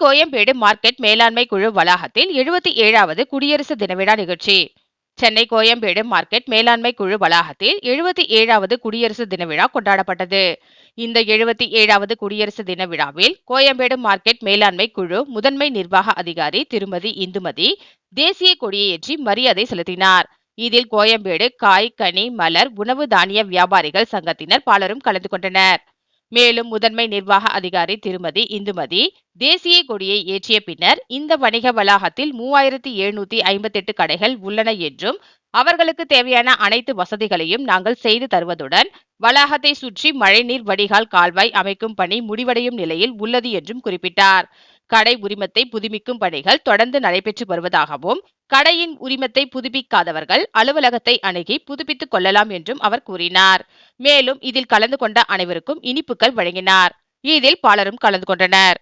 Koyambedu market மேலாண்மை குழு வளாகத்தில் எழுபத்தி ஏழாவது குடியரசு தின விழா நிகழ்ச்சி. சென்னை கோயம்பேடு மார்க்கெட் மேலாண்மை குழு வளாகத்தில் எழுபத்தி ஏழாவது குடியரசு தின விழா கொண்டாடப்பட்டது. இந்த எழுபத்தி ஏழாவது குடியரசு தின விழாவில் கோயம்பேடு மார்க்கெட் மேலாண்மை குழு முதன்மை நிர்வாக அதிகாரி திருமதி இந்துமதி தேசிய கொடியை ஏற்றி மரியாதை செலுத்தினார். இதில் கோயம்பேடு காய் கனி மலர் உணவு தானிய வியாபாரிகள் சங்கத்தினர் பலரும் கலந்து கொண்டனர். மேலும் முதன்மை நிர்வாக அதிகாரி திருமதி இந்துமதி தேசிய கொடியை ஏற்றிய பின்னர் இந்த வணிக வளாகத்தில் மூவாயிரத்தி எழுநூத்தி ஐம்பத்தி எட்டு கடைகள் உள்ளன என்றும் அவர்களுக்கு தேவையான அனைத்து வசதிகளையும் நாங்கள் செய்து தருவதுடன் வளாகத்தை சுற்றி மழைநீர் வடிகால் கால்வாய் அமைக்கும் பணி முடிவடையும் நிலையில் உள்ளது என்றும் குறிப்பிட்டார். கடை உரிமத்தை புதுப்பிக்கும் பணிகள் தொடர்ந்து நடைபெற்று வருவதாகவும் கடையின் உரிமத்தை புதுப்பிக்காதவர்கள் அலுவலகத்தை அணுகி புதுப்பித்துக் கொள்ளலாம் என்றும் அவர் கூறினார். மேலும் இதில் கலந்து கொண்ட அனைவருக்கும் இனிப்புகள் வழங்கினார். இதில் பலரும் கலந்து கொண்டனர்.